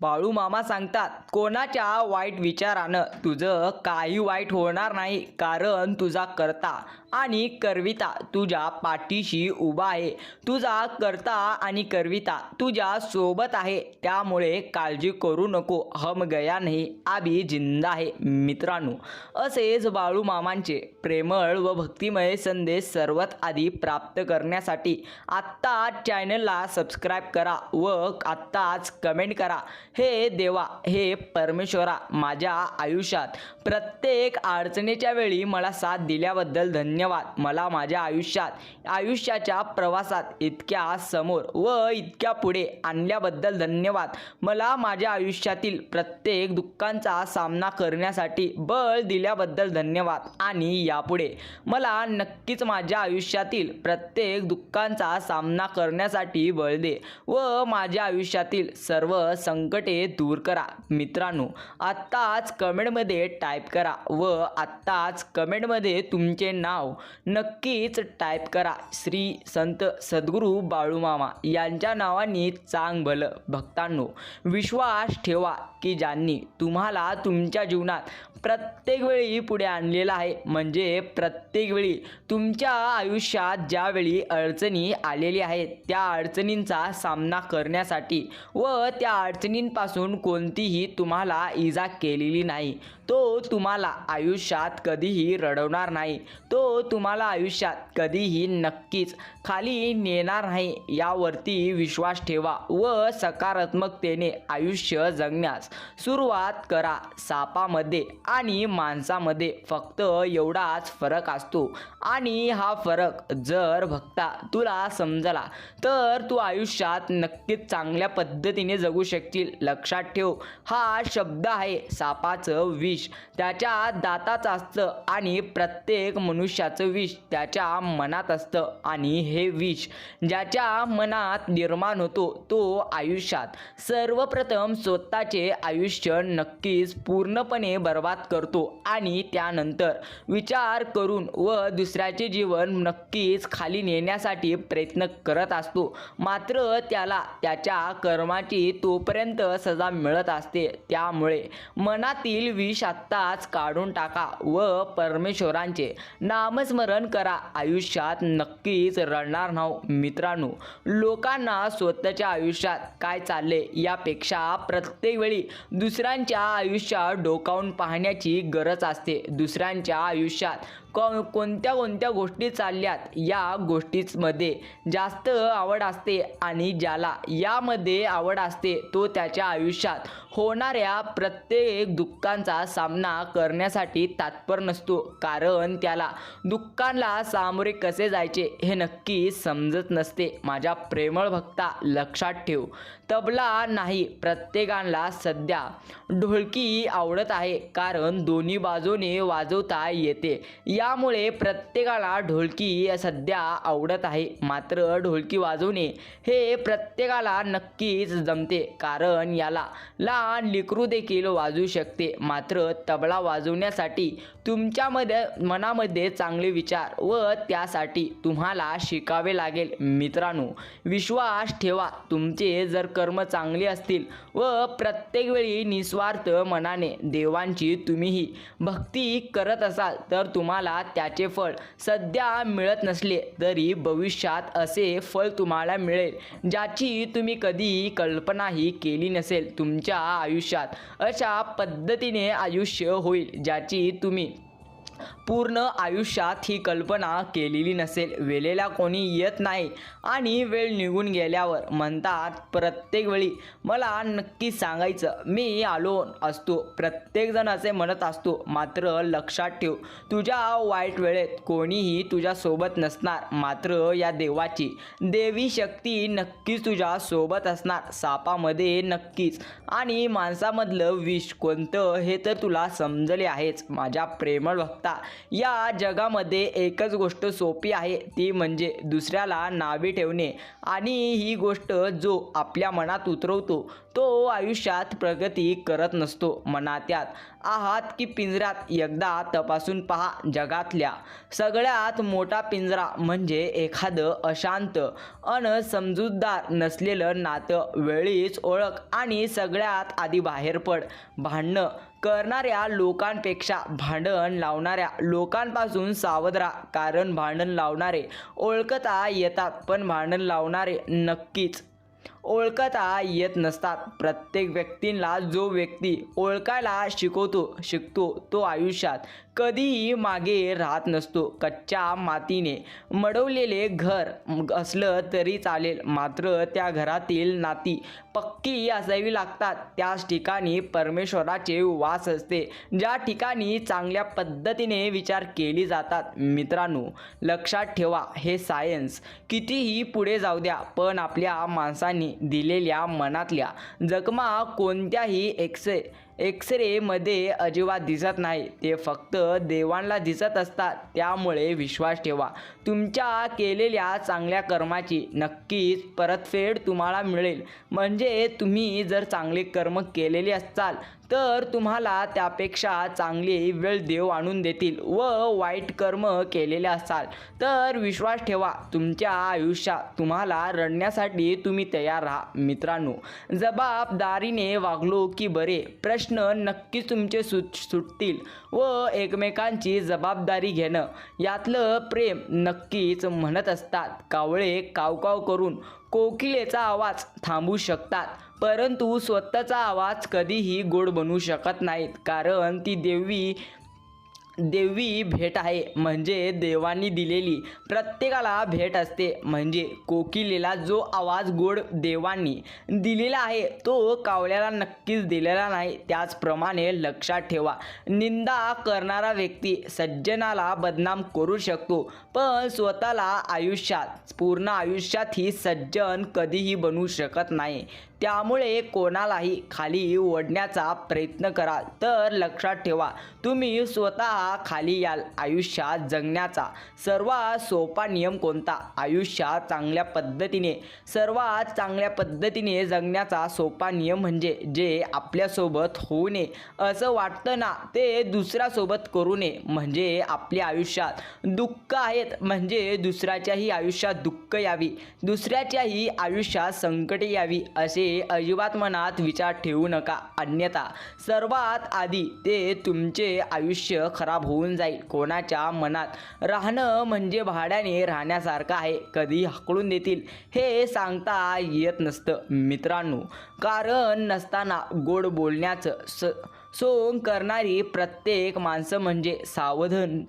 बाळू मामा सांगतात कोणाच्या वाईट विचारानं तुझं काही वाईट होणार नाही कारण तुझा करता आणि करविता तुझ्या पाठीशी उभा आहे. तुझा करता आणि करविता तुझ्या सोबत आहे. त्यामुळे काळजी करू नको. हम गया नाही. आबी जिंदा आहे. मित्रांनो असेच बाळू मामांचे प्रेमळ व भक्तिमय संदेश सर्वात आधी प्राप्त करण्यासाठी आत्ता चॅनलला सबस्क्राईब करा व आत्ताच कमेंट करा. हे देवा हे परमेश्वरा माझ्या आयुष्यात प्रत्येक अडचणीच्या वेळी मला साथ दिल्याबद्दल धन्यवाद. धन्यवाद. मला माझ्या आयुष्यात आयुष्याच्या प्रवासात इतक्या समोर व इतक्या पुढे आणल्याबद्दल धन्यवाद. मला माझ्या आयुष्यातील प्रत्येक दुःखांचा सामना करण्यासाठी बळ दिल्याबद्दल धन्यवाद. आणि यापुढे मला नक्कीच माझ्या आयुष्यातील प्रत्येक दुःखांचा सामना करण्यासाठी बळ दे व माझ्या आयुष्यातील सर्व संकटे दूर करा. मित्रांनो आत्ताच कमेंटमध्ये टाईप करा व आत्ताच कमेंटमध्ये तुमचे नाव नक्कीच टाईप करा. श्री संत सद्गुरू बाळूमामा यांच्या नावाने चांग भलं भक्तांनो विश्वास ठेवा की ज्यांनी तुम्हाला तुमच्या जीवनात प्रत्येक वेळी पुढे आणलेला आहे. म्हणजे प्रत्येक वेळी तुमच्या आयुष्यात ज्यावेळी अडचणी आलेली आहेत त्या अडचणींचा सामना करण्यासाठी व त्या अडचणींपासून कोणतीही तुम्हाला इजा केलेली नाही. तो तुम्हाला आयुष्यात कधीही रडवणार नाही. तो तुम्हाला आयुष्यात कधीही नक्कीच खाली नेणार नाही. यावरती विश्वास ठेवा व सकारात्मकतेने आयुष्य जगण्यास सुरुवात करा. सापामध्ये आणि माणसामध्ये फक्त एवढाच फरक असतो. आणि हा फरक जर भक्ता तुला समजला तर तू आयुष्यात नक्कीच चांगल्या पद्धतीने जगू शकशील. लक्षात ठेव हा शब्द आहे सापाचं विष त्याच्या दाताचं असतं आणि प्रत्येक मनुष्याचं विष त्याच्या मनात असतं आणि हे विष ज्याच्या मनात निर्माण होतो तो आयुष्यात. सर्वप्रथम स्वतःचे आयुष्य नक्कीच पूर्णपणे बर्बाद करतो आणि त्यानंतर विचार करून व दुसऱ्याचे जीवन नक्कीच खाली नेण्यासाठी प्रयत्न करत असतो. मात्र त्याला त्याच्या कर्माची तोपर्यंत सजा मिळत असते. त्यामुळे मनातील विष आत्ताच काढून टाका व परमेश्वरांचे नामस्मरण करा. आयुष्यात नक्कीच रडणार नाव मित्रांनो. लोकांना स्वतःच्या आयुष्यात काय चालले यापेक्षा प्रत्येक वेळी दुसऱ्यांच्या आयुष्यात डोकावून पाहण्याची गरज असते. दुसऱ्यांच्या आयुष्यात को कोणत्या कोणत्या गोष्टी चालल्यात या गोष्टीमध्ये जास्त आवड असते आणि ज्याला यामध्ये आवड असते तो त्याच्या आयुष्यात होणाऱ्या प्रत्येक दुःखांचा सामना करण्यासाठी तात्पर नसतो. कारण त्याला दुःखांना सामोरे कसे जायचे हे नक्की समजत नसते. माझ्या प्रेमळ भक्ता लक्षात ठेव. तबला नाही प्रत्येकाला सध्या ढोलकी आवडत आहे. कारण दोन्ही बाजूने वाजवता येते. या यामुळे प्रत्येकाला ढोलकी सध्या आवडत आहे. मात्र ढोलकी वाजवणे हे प्रत्येकाला नक्कीच जमते. कारण याला लहान लिकरू देखील वाजू शकते. मात्र तबला वाजवण्यासाठी तुमच्यामध्ये मनामध्ये चांगले विचार व त्यासाठी तुम्हाला शिकावे लागेल. मित्रांनो विश्वास ठेवा. तुमचे जर कर्म चांगले असतील व प्रत्येक वेळी निस्वार्थ मनाने देवांची तुम्हीही भक्ती करत असाल तर तुम्हाला त्याचे फळ सध्या मिळत नसले तरी भविष्यात असे फळ तुम्हाला मिळेल ज्याची तुम्ही कधी कल्पनाही केली नसेल. तुमच्या आयुष्यात अशा पद्धतीने आयुष्य होईल ज्याची तुम्ही पूर्ण आयुष्यात ही कल्पना केलेली नसेल. वेळेला कोणी येत नाही आणि वेळ निघून गेल्यावर म्हणतात प्रत्येक वेळी मला नक्की सांगायचं मी आलो असतो. प्रत्येकजण असे म्हणत असतो मात्र लक्षात ठेव तुझ्या वाईट वेळेत कोणीही तुझ्यासोबत नसणार. मात्र या देवाची देवी शक्ती नक्कीच तुझ्या सोबत असणार. सापामध्ये नक्कीच. आणि माणसामधलं विष कोणतं हे तर तुला समजले आहेच. माझ्या प्रेमळ भक्ता या जगामध्ये एकच गोष्ट सोपी आहे ती म्हणजे दुसऱ्याला नावे ठेवणे. आणि ही गोष्ट जो आपल्या मनात उतरवतो तो आयुष्यात प्रगती करत नसतो मनात्यात. आहात की पिंजऱ्यात एकदा तपासून पहा जगातल्या. सगळ्यात मोठा पिंजरा म्हणजे एखादं अशांत अन समजूतदार नसलेलं नातं. वेळीच ओळख आणि सगळ्यात आधी बाहेर पड. भांडणं करणाऱ्या लोकांपेक्षा भांडण लावणाऱ्या लोकांपासून सावध राहा कारण भांडण लावणारे ओळखता येतात पण भांडण लावणारे नक्कीच ओळखता येत नसतात. प्रत्येक व्यक्तींला जो व्यक्ती ओळखायला शिकवतो शिकतो तो आयुष्यात कधीही मागे राहत नसतो. कच्च्या मातीने मडवलेले घर असलं तरी चालेल मात्र त्या घरातील नाती पक्की असावी लागतात. त्याच ठिकाणी परमेश्वराचे वास असते. ज्या ठिकाणी चांगल्या पद्धतीने विचार केली जातात. मित्रांनो लक्षात ठेवा हे सायन्स कितीही पुढे जाऊ द्या पण आपल्या माणसांनी दिलेल्या मनातल्या जखमा कोणत्याही एक्से एक्सरेमध्ये अजिबात दिसत नाही. ते फक्त देवांना दिसत असतात. त्यामुळे विश्वास ठेवा. तुमच्या केलेल्या चांगल्या कर्माची नक्कीच परतफेड तुम्हाला मिळेल. म्हणजे तुम्ही जर चांगले कर्म केलेले असाल तर तुम्हाला त्यापेक्षा चांगली वेळ देव आणून देतील व वाईट कर्म केलेले असाल. तर विश्वास ठेवा तुमच्या आयुष्यात तुम्हाला रडण्यासाठी तुम्ही तयार राहा मित्रांनो. जबाबदारीने वागलो की बरे प्रश्न नक्कीच तुमचे सुट सुटतील व एकमेकांची जबाबदारी घेणं. यातलं प्रेम नक्कीच म्हणत असतात कावळे कावकाव करून कोकिलेचा आवाज थांबू शकतात. परंतु स्वतःचा आवाज कधीही गोड बनवू शकत नाहीत कारण ती देवी देवी भेट आहे म्हणजे देवांनी दिलेली. प्रत्येकाला भेट असते म्हणजे कोकिलेला जो आवाज गोड देवांनी दिलेला आहे तो कावल्याला नक्कीच दिलेला नाही. त्याचप्रमाणे लक्षात ठेवा निंदा करणारा व्यक्ती सज्जनाला बदनाम करू शकतो पण स्वतःला आयुष्यात पूर्ण आयुष्यात ही सज्जन कधीही बनवू शकत नाही. त्यामुळे कोणालाही खाली ओढण्याचा प्रयत्न कराल तर लक्षात ठेवा तुम्ही स्वतः खाली याल आयुष्यात जगण्याचा. सर्वात सोपा नियम कोणता? आयुष्यात चांगल्या पद्धतीने. सर्वात चांगल्या पद्धतीने जगण्याचा सोपा नियम म्हणजे जे आपल्यासोबत होऊ नये. असं वाटतं ना ते दुसऱ्यासोबत करू नये. म्हणजे आपल्या आयुष्यात दुःख आहेत म्हणजे दुसऱ्याच्याही आयुष्यात दुःख यावी. दुसऱ्याच्याही आयुष्यात संकटे यावी असे अजिबात मनात विचार ठेवू नका. अन्यथा सर्वात आधी ते तुमचे आयुष्य खराब होऊन जाईल. कोणाच्या मनात? राहणं म्हणजे भाड्याने राहण्यासारखं आहे. कधी हकलून देतील हे सांगता येत नसतं. मित्रांनो कारण नसताना गोड बोलण्याचं स सोंग करणारी प्रत्येक माणसं म्हणजे सावधान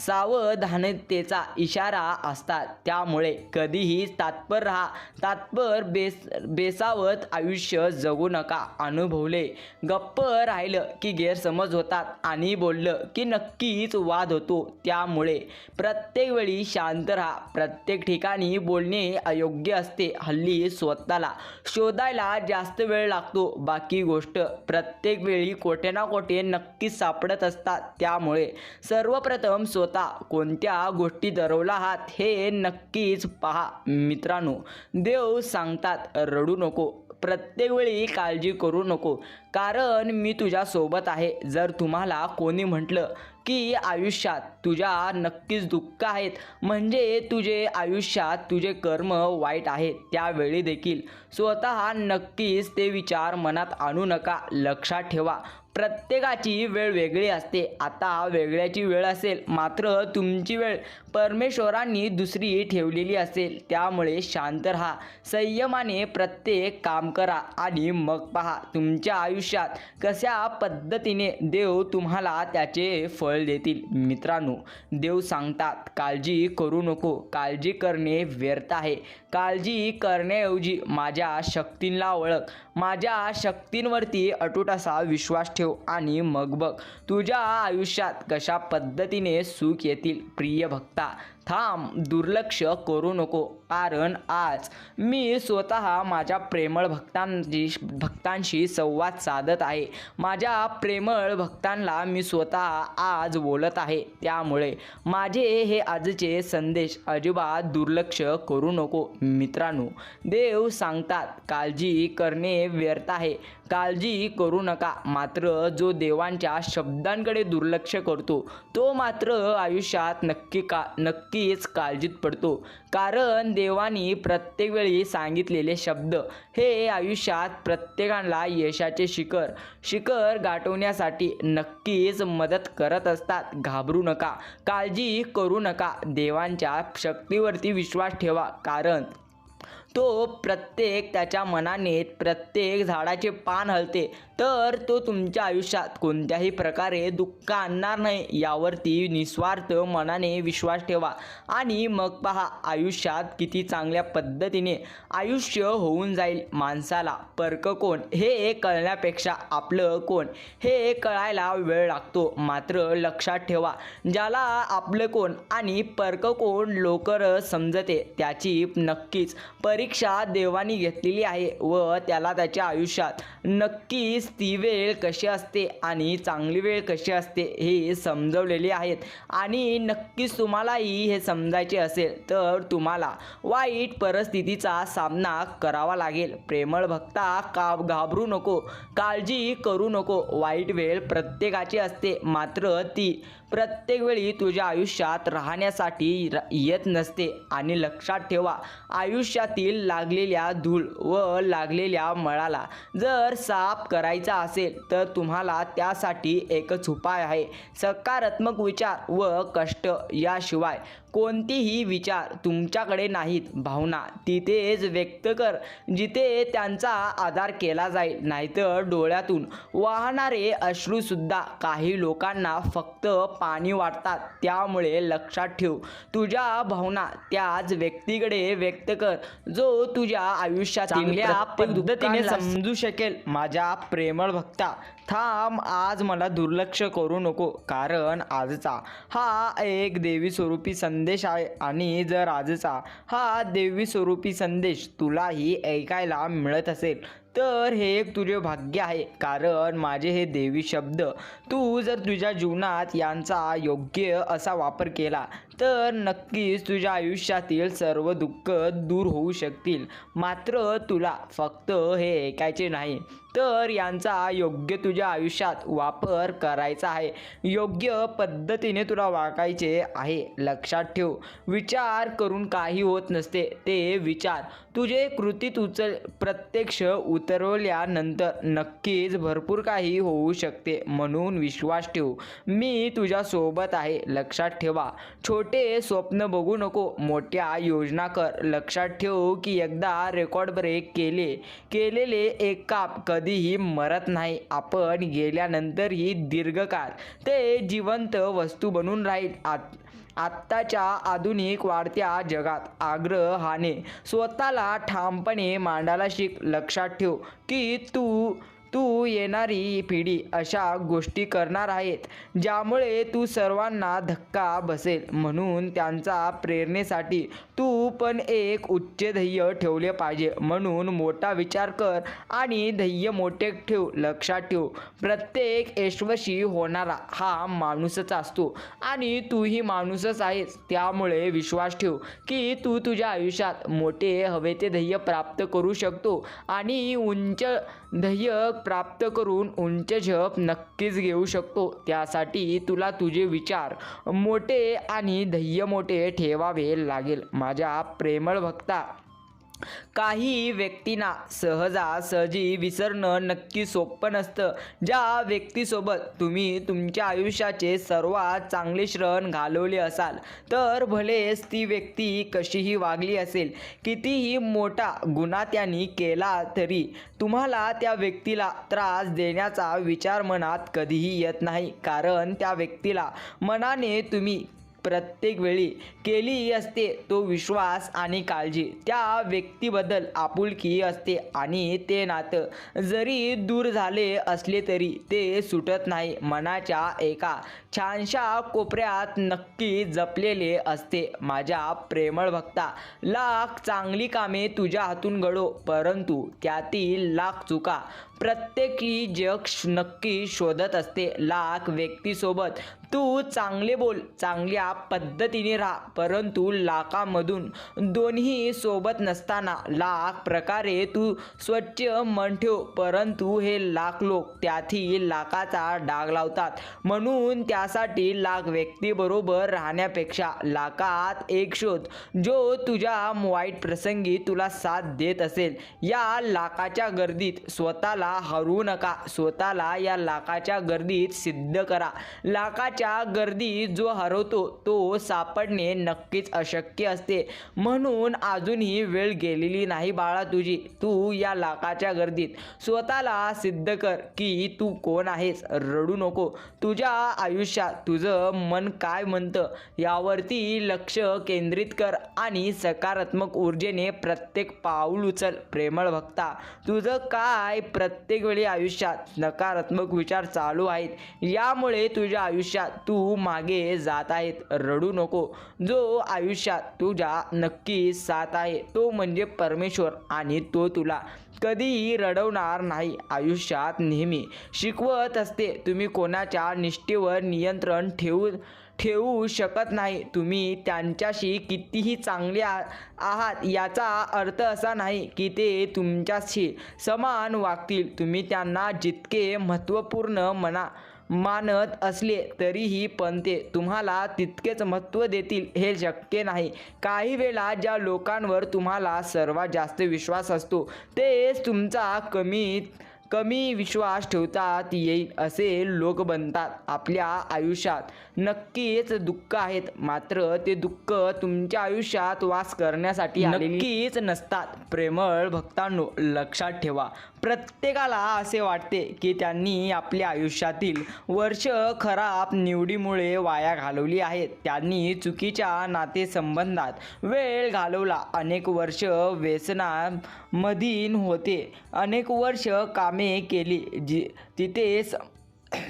सावधानतेचा इशारा असतात. त्यामुळे कधीही तात्पर राहा. तात्पर बेस बेसावत आयुष्य जगू नका. अनुभवले. गप्प राहिलं की गैरसमज होतात. आणि बोललं की नक्कीच वाद होतो. त्यामुळे प्रत्येक वेळी शांत राहा. प्रत्येक ठिकाणी बोलणे अयोग्य असते. हल्ली स्वतःला शोधायला जास्त वेळ लागतो. बाकी गोष्ट प्रत्येक वेळी कोठे ना कोठे नक्कीच सापडत असतात. त्यामुळे सर्वप्रथम स्वतः होता. कोणत्या गोष्टी दरवला आहात हे नक्कीच पहा. मित्रांनो देव सांगतात रडू नको. प्रत्येक वेळी काळजी करू नको. कारण मी तुझ्या सोबत आहे. जर तुम्हाला कोणी म्हटलं की आयुष्यात तुझ्या नक्कीच दुःख आहेत म्हणजे तुझे आयुष्यात तुझे कर्म वाईट आहेत त्यावेळी देखील स्वतः नक्कीच ते विचार मनात आणू नका. लक्षात ठेवा. प्रत्येकाची वेळ वेगळी असते. आता वेगळ्याची वेळ असेल मात्र तुमची वेळ परमेश्वरांनी दुसरी ठेवलेली असेल. त्यामुळे शांत राहा. संयमाने प्रत्येक काम करा आणि मग पहा तुमच्या आयुष्यात कशा पद्धतीने देव तुम्हाला त्याचे फळ देतील. मित्रांनो देव सांगतात काळजी करू नको. काळजी करणे व्यर्थ आहे. काळजी करण्याऐवजी माझ्या शक्तींना ओळख. माझ्या शक्तींवरती अटूट असा विश्वास ठेव आणि मग बघ. तुझ्या आयुष्यात कशा पद्धतीने सुख येतील प्रिय भक्ता? थांब दुर्लक्ष करू नको. कारण आज मी स्वतः माझ्या प्रेमळ भक्तांची भक्तांशी संवाद साधत आहे. माझ्या प्रेमळ भक्तांना मी स्वतः आज बोलत आहे. त्यामुळे माझे हे आजचे संदेश अजिबात दुर्लक्ष करू नको. मित्रांनो देव सांगतात काळजी करणे व्यर्थ आहे. काळजी करू नका. मात्र जो देवांच्या शब्दांकडे दुर्लक्ष करतो तो मात्र आयुष्यात नक्की का नक्कीच काळजीत पडतो. कारण देवानी प्रत्येक वेळी सांगितलेले शब्द हे आयुष्यात प्रत्येकाला यशाचे शिखर शिखर गाठवण्यासाठी नक्कीच मदत करत असतात. घाबरू नका काळजी करू नका देवांच्या शक्तीवरती विश्वास ठेवा. कारण तो प्रत्येक त्याच्या मनाने प्रत्येक झाडाचे पान हलते तर तो तुमच्या आयुष्यात कोणत्याही प्रकारे दुःख आणणार नाही. यावरती निस्वार्थ मनाने विश्वास ठेवा आणि मग पहा आयुष्यात किती चांगल्या पद्धतीने आयुष्य होऊन जाईल माणसाला. परक कोण? हे कळण्यापेक्षा आपलं कोण? हे कळायला वेळ लागतो. मात्र लक्षात ठेवा ज्याला आपलं कोण आणि परक कोण लवकर समजते त्याची नक्कीच परीक्षा देवानी घेतलेली आहे व त्याला त्याच्या आयुष्यात नक्कीच ती वेळ कशी असते आणि चांगली वेळ कशी असते हे समजवलेले आहेत. आणि नक्कीच तुम्हालाही हे समजायचे असेल तर तुम्हाला वाईट परिस्थितीचा सामना करावा लागेल. प्रेमळ भक्ता का घाबरू नको काळजी करू नको. वाईट वेळ प्रत्येकाची असते मात्र ती प्रत्येक वेळी तुझ्या आयुष्यात राहण्यासाठी र- येत नसते आणि लक्षात ठेवा आयुष्यातील लागलेल्या धूळ व लागलेल्या मळाला जर साफ करायचा असेल तर तुम्हाला त्यासाठी एकच उपाय आहे सकारात्मक विचार व कष्ट याशिवाय. कोणतीही विचार तुमच्याकडे नाहीत. भावना तिथेच व्यक्त कर जिथे त्यांचा आधार केला जाईल. नाहीतर डोळ्यातून वाहणारे अश्रूसुद्धा काही लोकांना फक्त पाणी वाटतात त्यामुळे लक्षात ठेव तुझ्या भावना त्याच व्यक्तीकडे व्यक्त कर जो तुझ्या आयुष्यात चांगल्या पद्धतीने समजू शकेल. माझ्या प्रेमळ भक्ता थांब आज मला दुर्लक्ष करू नको. कारण आजचा हा एक देवी स्वरूपी संदेश आहे आणि जर आजचा हा देवी स्वरूपी संदेश तुलाही ऐकायला मिळत असेल तर हे एक तुझे भाग्य आहे. कारण माझे हे देवी शब्द तू जर तुझ्या जीवनात यांचा योग्य असा वापर केला तर नक्कीच तुझ्या आयुष्यातील सर्व दुःख दूर होऊ शकतील. मात्र तुला फक्त हे ऐकायचे नाही. तर यांचा योग्य तुझ्या आयुष्यात वापर करायचा आहे. योग्य पद्धतीने तुला वागायचे आहे. लक्षात ठेव. विचार करून काही होत नसते. ते विचार तुझे कृतीत उचल प्रत्यक्ष उतरवल्यानंतर नक्कीच भरपूर काही होऊ शकते म्हणून विश्वास ठेव. मी तुझ्यासोबत आहे. लक्षात ठेवा. छोटे स्वप्न बघू नको. मोठ्या योजना कर. लक्षात ठेव की एकदा रेकॉर्ड ब्रेक केले. केलेले एक काप कधीही मरत नाही. आपण गेल्यानंतरही दीर्घकाळ ते जिवंत वस्तू बनून राहील. आत आत्ताच्या आधुनिक वाढत्या जगात आग्रहाने स्वतःला ठामपणे मांडायला शिक. लक्षात ठेव की तू तू येणारी पिढी अशा गोष्टी करणार आहेत ज्यामुळे तू सर्वांना धक्का बसेल. म्हणून त्यांचा प्रेरणेसाठी तू पण एक उच्च ध्येय ठेवले पाहिजे. म्हणून मोठा विचार कर आणि ध्येय मोठे ठेव लक्षात ठेव. प्रत्येक यशस्वी होणारा हा माणूसच असतो आणि तूही माणूसच आहेस. त्यामुळे विश्वास ठेव की तू तुझ्या आयुष्यात मोठे हवे ते ध्येय प्राप्त करू शकतो आणि उंच ध्येय प्राप्त करून उंच झप नक्कीच घेऊ शकतो. त्यासाठी तुला तुझे विचार मोठे आणि ध्येय मोठे ठेवावे लागेल. माझ्या प्रेमळ भक्ता काही व्यक्तींना सहजासहजी विसरणं नक्की सोपं नसतं. ज्या व्यक्तीसोबत तुम्ही तुमच्या आयुष्याचे सर्वात चांगले क्षण घालवले असाल तर भलेच ती व्यक्ती कशीही वागली असेल कितीही मोठा गुन्हा त्यांनी केला तरी तुम्हाला त्या व्यक्तीला त्रास देण्याचा विचार मनात कधीही येत नाही. कारण त्या व्यक्तीला मनाने तुम्ही प्रत्येक वेळी केली असते तो विश्वास आणि काळजी. त्या व्यक्तीबद्दल आपुलकी असते आणि ते नातं जरी दूर झाले असले तरी ते सुटत नाही. मनाच्या एका छानशा कोपऱ्यात नक्की जपलेले असते. माझ्या प्रेमळ भक्ता लाख चांगली कामे तुझ्या हातून घडो परंतु त्यातील लाख चुका प्रत्येकी जग नक्की शोधत असते. लाख व्यक्तीसोबत तू चांगले बोल चांगल्या पद्धतीने राहा. परंतु लाखामधून दोन्ही सोबत नसताना लाख प्रकारे तू स्वच्छ मन ठेव. परंतु हे लाख लोक त्यातील लाखाचा डाग लावतात. म्हणून त्यासाठी लाख व्यक्तीबरोबर राहण्यापेक्षा लाखात एक शोध जो तुझ्या वाईट प्रसंगी तुला साथ देत असेल. या लाखाच्या गर्दीत स्वतःला हरू नका. स्वतःला या लाखाच्या गर्दीत सिद्ध करा. लाखाच्या गर्दीत जो हरवतो तो सापडणे नक्कीच अशक्य असते. म्हणून अजूनही वेळ गेलेली नाही बाळा तुझी. तू या लाखाच्या गर्दीत स्वतःला सिद्ध कर की तू कोण आहेस. रडू नको. तुझ्या आयुष्यात तुझं मन काय म्हणतं यावरती लक्ष केंद्रित कर आणि सकारात्मक ऊर्जेने प्रत्येक पाऊल उचल. प्रेमळ भक्ता तुझं काय प्रत्येक प्रत्येक वेळी आयुष्यात नकारात्मक विचार चालू आहेत. यामुळे तुझ्या आयुष्यात तू मागे जात आहेत. रडू नको. जो आयुष्यात तुझ्या नक्की साथ आहे तो म्हणजे परमेश्वर आणि तो तुला कधीही रडवणार नाही. आयुष्यात नेहमी शिकवत असते. तुम्ही कोणाच्या निष्ठेवर नियंत्रण ठेवू ठेवू शकत नाही. तुम्ही त्यांच्याशी कितीही चांगले आहात याचा अर्थ असा नाही की ते तुमच्याशी समान वागतील. तुम्ही त्यांना जितके महत्त्वपूर्ण मना मानत असले तरीही पण ते तुम्हाला तितकेच महत्त्व देतील हे शक्य नाही. काही वेळा ज्या लोकांवर तुम्हाला सर्वात जास्त विश्वास असतो तेच तुमचा कमी कमी विश्वास ठेवतात येईल असे लोक बनतात आपल्या आयुष्यात. नक्कीच दुःख आहेत मात्र ते दुःख तुमच्या आयुष्यात वास करण्यासाठी नक्कीच नसतात. प्रेमळ भक्तांनो लक्षात ठेवा. प्रत्येकाला असे वाटते की त्यांनी आपल्या आयुष्यातील वर्ष खराब निवडीमुळे वाया घालवली आहेत. त्यांनी चुकीच्या नातेसंबंधात वेळ घालवला. अनेक वर्ष मधीन होते. अनेक वर्ष कामे केली जी तिथे स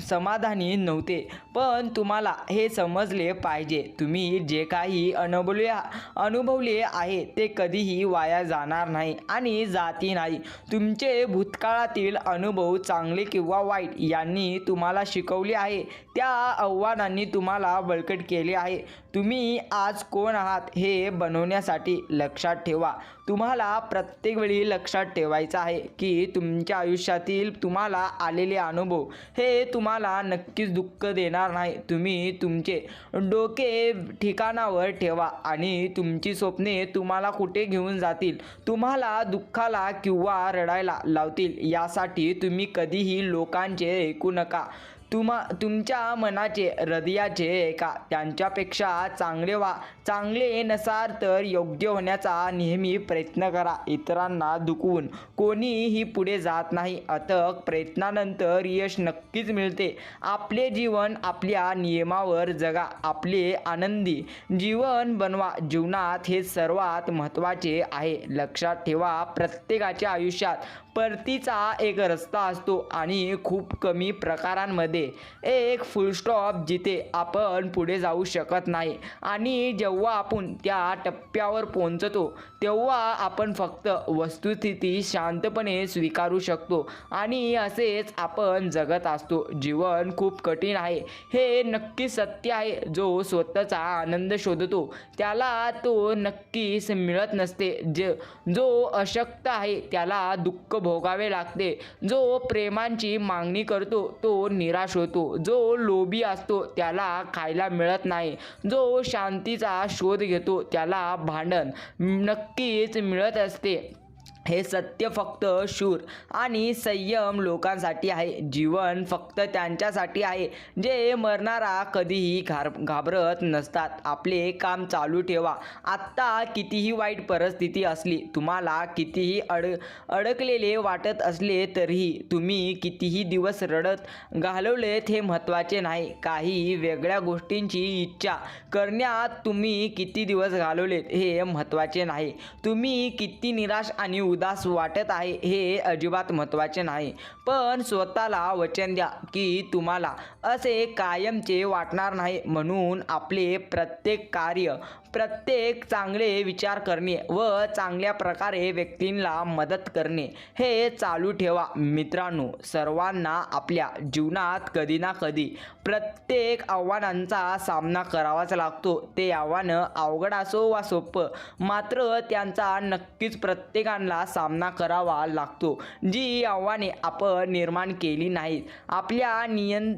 समाधानी नव्हते. पण तुम्हाला हे समजले पाहिजे. तुम्ही जे काही अनुभवले अनुभवले आहे ते कधीही वाया जाणार नाही आणि जाती नाही. तुमचे भूतकाळातील अनुभव चांगले किंवा वाईट यांनी तुम्हाला शिकवले आहे. त्या आव्हानांनी तुम्हाला बळकट केले आहे. तुम्ही आज कोण आहात हे बनवण्यासाठी लक्षात ठेवा. तुम्हाला प्रत्येक वेळी लक्षात ठेवायचं आहे की तुमच्या आयुष्यातील तुम्हाला आलेले अनुभव हे तुम्हाला नक्कीच दुःख देणार नाही. तुम्ही तुमचे डोके ठिकाणावर ठेवा आणि तुमची स्वप्ने तुम्हाला कुठे घेऊन जातील? तुम्हाला दुःखाला किंवा रडायला लावतील? यासाठी तुम्ही कधीही लोकांचे ऐकू नका. तुम्हा तुमच्या मनाचे हृदयाचे का त्यांच्यापेक्षा चांगले वा चांगले नसाल तर योग्य होण्याचा नेहमी प्रयत्न करा. इतरांना दुखवून कोणीही पुढे जात नाही. अथक प्रयत्नानंतर यश नक्कीच मिळते. आपले जीवन आपल्या नियमावर जगा. आपले आनंदी जीवन बनवा. जीवनात हे सर्वात महत्त्वाचे आहे. लक्षात ठेवा. प्रत्येकाच्या आयुष्यात परतीचा एक रस्ता असतो आणि खूप कमी प्रकारांमध्ये एक फुलस्टॉप जिथे आपण पुढे जाऊ शकत नाही. आणि जेव्हा आपण त्या टप्प्यावर पोहोचतो तेव्हा आपण फक्त वस्तुस्थिती शांतपणे स्वीकारू शकतो आणि असेच आपण जगत असतो. जीवन खूप कठीण आहे. हे नक्की सत्य आहे. जो स्वतःचा आनंद शोधतो त्याला तो नक्कीच मिळत नसते. जे जो अशक्त आहे त्याला दुःख भोगावे लागते. जो प्रेमांची मागणी करतो तो निराश होतो. जो लोभी असतो त्याला खायला मिळत नाही. जो शांतीचा शोध घेतो त्याला भांडण नक्कीच मिळत असते. हे सत्य फक्त शूर आणि संयम लोकांसाठी आहे. जीवन फक्त त्यांच्यासाठी आहे जे मरणारा कधीही घार घाबरत नसतात. आपले काम चालू ठेवा. आत्ता कितीही वाईट परिस्थिती असली तुम्हाला कितीही अड अडकलेले वाटत असले तरीही तुम्ही कितीही दिवस रडत घालवलेत हे महत्त्वाचे नाही. काही वेगळ्या गोष्टींची इच्छा करण्यात तुम्ही किती दिवस घालवलेत हे महत्त्वाचे नाही. तुम्ही किती निराश आणि उदास वाटत आहे हे अजिबात महत्त्वाचे नाही. पण स्वतःला वचन द्या की तुम्हाला असे कायमचे वाटणार नाही म्हणून आपले प्रत्येक कार्य प्रत्येक चांगले विचार करणे व चांगल्या प्रकारे व्यक्तींना मदत करणे हे चालू ठेवा. मित्रांनो सर्वांना आपल्या जीवनात कधी ना कधी प्रत्येक आव्हानांचा सामना करावाच लागतो. ते आव्हानं अवघड असो वा सोपं मात्र त्यांचा नक्कीच प्रत्येकाला सामना करावा लागतो. जी आव्हाने आपण निर्माण केली नाहीत आपल्या नियं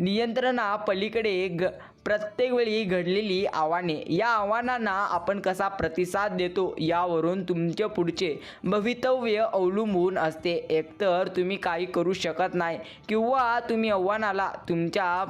नियंत्रणापलीकडे ग प्रत्येक वेळी घडलेली आव्हाने. या आव्हानांना आपण कसा प्रतिसाद देतो यावरून तुमचे पुढचे भवितव्य अवलंबून असते. एकतर तुम्ही काही करू शकत नाही किंवा तुम्ही आव्हानाला तुमच्या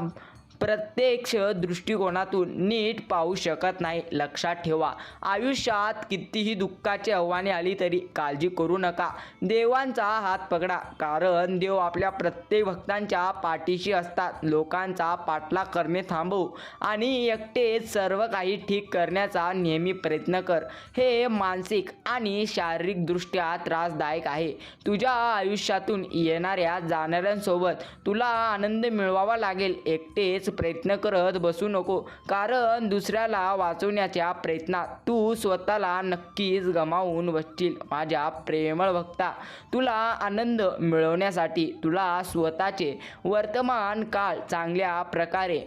प्रत्यक्ष दृष्टिकोनातून नीट पाहू शकत नाही. लक्षात ठेवा. आयुष्यात कितीही दुःखाची आव्हाने आली तरी काळजी करू नका. देवांचा हात पकडा. कारण देव आपल्या प्रत्येक भक्तांच्या पाठीशी असतात. लोकांचा पाठलाग करणे थांबवू आणि एकटेच सर्व काही ठीक करण्याचा नेहमी प्रयत्न कर. हे मानसिक आणि शारीरिकदृष्ट्या त्रासदायक आहे. तुझ्या आयुष्यातून येणाऱ्या जाणाऱ्यांसोबत तुला आनंद मिळवावा लागेल. एकटेच प्रयत्न करत बसू नको. कारण दुसऱ्याला वाचवण्याच्या प्रयत्नात तू स्वतःला नक्कीच गमावून बसशील माझ्या प्रेमळ भक्ता. तुला आनंद मिळवण्यासाठी तुला स्वतःचे वर्तमान काळ चांगल्या प्रकारे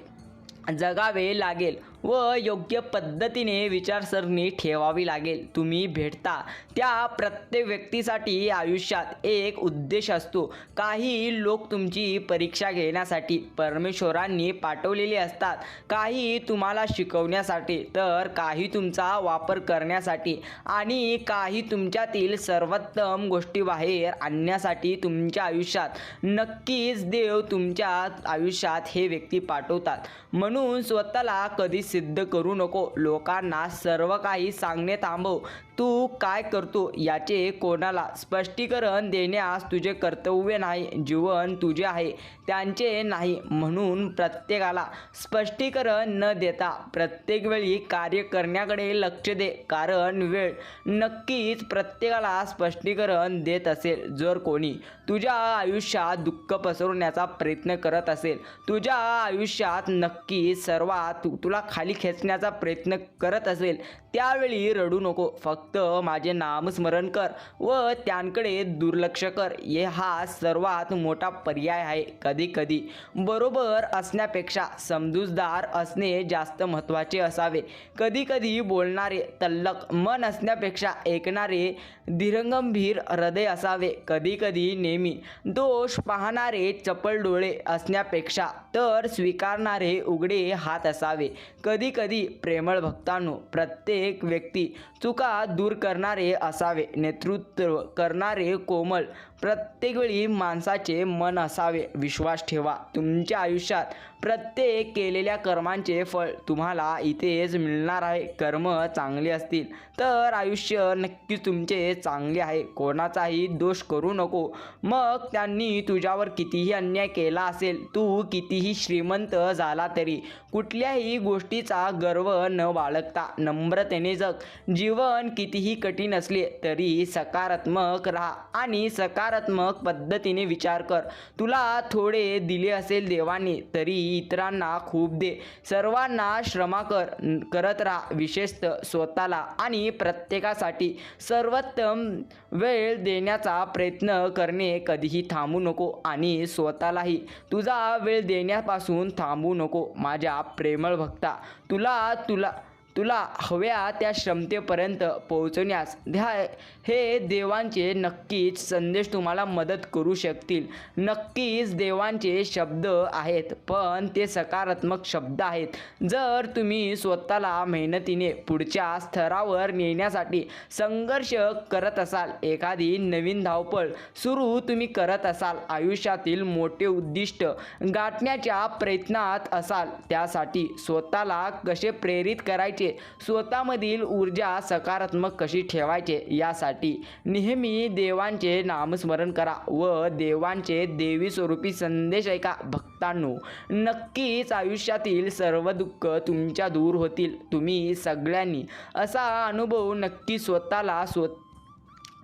जगावे लागेल. व योग्य पद्धतीने विचारसरणी ठेवावी लागेल. तुम्ही भेटता. त्या प्रत्येक व्यक्तीसाठी आयुष्यात एक उद्देश असतो. काही लोक तुमची परीक्षा घेण्यासाठी परमेश्वरांनी पाठवलेले असतात. काही तुम्हाला शिकवण्यासाठी तर काही तुमचा वापर करण्यासाठी आणि काही तुमच्यातील सर्वोत्तम गोष्टी बाहेर आणण्यासाठी तुमच्या आयुष्यात. नक्कीच देव तुमच्या आयुष्यात हे व्यक्ती पाठवतात. म्हणून स्वतःला कधीच सिद्ध करू नको. लोकांना सर्व काही सांगणे थांबव. तू काय करतो याचे कोणाला स्पष्टीकरण देण्यास तुझे कर्तव्य नाही जीवन तुझे आहे त्यांचे नाही म्हणून प्रत्येकाला स्पष्टीकरण न देता प्रत्येक वेळी कार्य करण्याकडे लक्ष दे. कारण वेळ नक्कीच प्रत्येकाला स्पष्टीकरण देत असेल. जर कोणी तुझ्या आयुष्यात दुःख पसरवण्याचा प्रयत्न करत असेल तुझ्या आयुष्यात नक्की सर्वात तुला खाली खेचण्याचा प्रयत्न करत असेल त्यावेळी रडू नको. फक्त माझे नामस्मरण कर व त्यांकडे दुर्लक्ष कर. हे हा सर्वात मोठा पर्याय आहे कधी कधी. बरोबर असण्यापेक्षा समजूतदार असणे जास्त महत्त्वाचे असावे. कधी कधी बोलणारे तल्लक मन असण्यापेक्षा ऐकणारे धीरगंभीर हृदय असावे. कधी कधी नेहमी दोष पाहणारे चपळ डोळे असण्यापेक्षा तर स्वीकारणारे उघडे हात असावे. कधी कधी प्रेमळ भक्तांनो प्रत्येक व्यक्ती चुका दूर करणारे असावे. नेतृत्व करणारे कोमल प्रत्येक वेळी माणसाचे मन असावे. विश्वास ठेवा. तुमच्या आयुष्यात प्रत्येक केलेल्या कर्मांचे फळ तुम्हाला इथेच मिळणार आहे. कर्म चांगले असतील तर आयुष्य नक्कीच तुमचे चांगले आहे. कोणाचाही दोष करू नको. मग त्यांनी तुझ्यावर कितीही अन्याय केला असेल तू कितीही श्रीमंत झाला तरी कुठल्याही गोष्टीचा गर्व न बाळगता नम्रतेने जग. जीवन कितीही कठीण असले तरी सकारात्मक राहा आणि सकारात्मक पद्धतीने विचार कर. तुला थोडे दिले असेल देवाने तरी इतरांना खूप दे. सर्वांना श्रमा कर करत राहा विशेषतः स्वतःला आणि प्रत्येकासाठी. सर्वोत्तम वेळ देण्याचा प्रयत्न करणे कधीही थांबू नको आणि स्वतःलाही. तुझा वेळ देण्यापासून थांबू नको माझ्या प्रेमळ भक्ता. तुला तुला तुला हव्या त्या क्षमतेपर्यंत पोहोचवण्यास ध्या हे देवांचे नक्कीच संदेश तुम्हाला मदत करू शकतील. नक्कीच देवांचे शब्द आहेत पण ते सकारात्मक शब्द आहेत. जर तुम्ही स्वतःला मेहनतीने पुढच्या स्तरावर नेण्यासाठी संघर्ष करत असाल एखादी नवीन धावपळ सुरू तुम्ही करत असाल आयुष्यातील मोठे उद्दिष्ट गाठण्याच्या प्रयत्नात असाल त्यासाठी स्वतःला कसे प्रेरित करायचे? स्वतःमधील ऊर्जा सकारात्मक कशी ठेवायचे? यासाठी नेहमी देवांचे नामस्मरण करा व देवांचे देवी स्वरूपी संदेश ऐका भक्तांनो. नक्कीच आयुष्यातील सर्व दुःख तुमच्या दूर होतील. तुम्ही सगळ्यांनी असा अनुभव नक्की स्वतःला स्व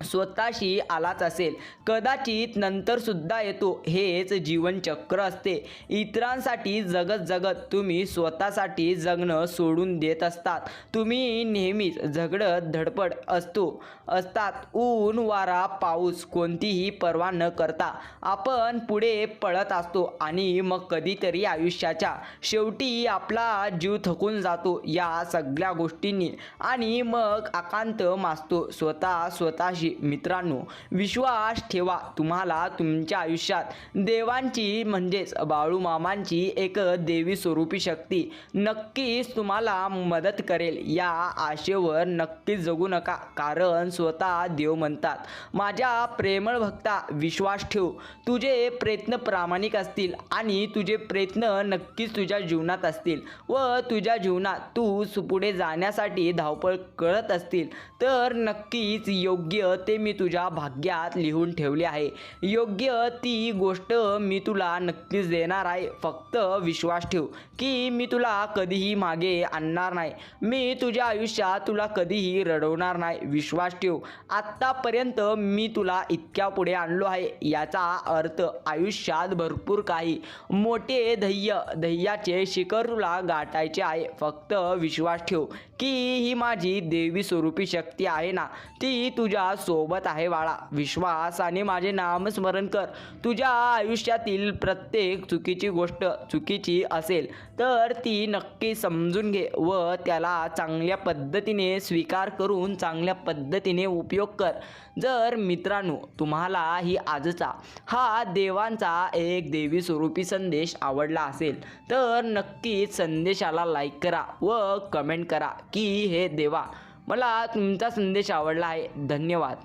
स्वतःशी आलाच असेल. कदाचित नंतर सुद्धा येतो. हेच जीवनचक्र असते. इतरांसाठी जगत जगत तुम्ही स्वतःसाठी जगणं सोडून देत असतात. तुम्ही नेहमीच झगडत धडपड असतो असतात. ऊन वारा पाऊस कोणतीही पर्वा न करता. आपण पुढे पळत असतो आणि मग कधीतरी आयुष्याच्या शेवटी आपला जीव थकून जातो या सगळ्या गोष्टींनी. आणि मग आकांत मासतो. स्वतः स्वतःशी मित्रांनो विश्वास ठेवा. तुम्हाला तुमच्या आयुष्यात देवांची म्हणजेच बाळूमामांची एक देवी स्वरूपी शक्ती नक्कीच तुम्हाला मदत करेल. या आशेवर नक्कीच जगू नका कारण स्वतः देव म्हणतात. माझ्या प्रेमळ भक्ता विश्वास ठेव. तुझे प्रयत्न प्रामाणिक असतील आणि तुझे प्रयत्न नक्कीच तुझ्या जीवनात असतील व तुझ्या जीवनात तू सुपुढे जाण्यासाठी धावपळ कळत असतील. तर नक्कीच योग्य ते मी तुझ्या भाग्यात लिहून ठेवले आहे. योग्य ती गोष्ट मी तुला नक्कीच देणार आहे. फक्त विश्वास ठेव की मी तुला कधीही मागे आणणार नाही. मी तुझ्या आयुष्यात तुला कधीही रडवणार नाही. विश्वास ठेव. आत्तापर्यंत मी तुला इतक्या पुढे आणलो आहे. याचा अर्थ आयुष्यात भरपूर काही. मोठे ध्येय ध्येयाचे शिखर तुला गाठायचे आहे. फक्त विश्वास ठेव की ही माझी देवी स्वरूपी शक्ती आहे ना? ती तुझ्या सोबत आहे बाळा. विश्वास आणि माझे नामस्मरण कर. तुझ्या आयुष्यातील प्रत्येक चुकीची गोष्ट चुकीची असेल तर ती नक्की समजून घे व त्याला चांगल्या पद्धतीने स्वीकार करून चांगल्या पद्धतीने उपयोग कर. जर मित्रांनो तुम्हाला ही आजचा हा देवांचा एक देवी स्वरूपी संदेश आवडला असेल तर नक्कीच संदेशाला लाईक करा व कमेंट करा की हे देवा मला तुमचा संदेश आवडला आहे. धन्यवाद.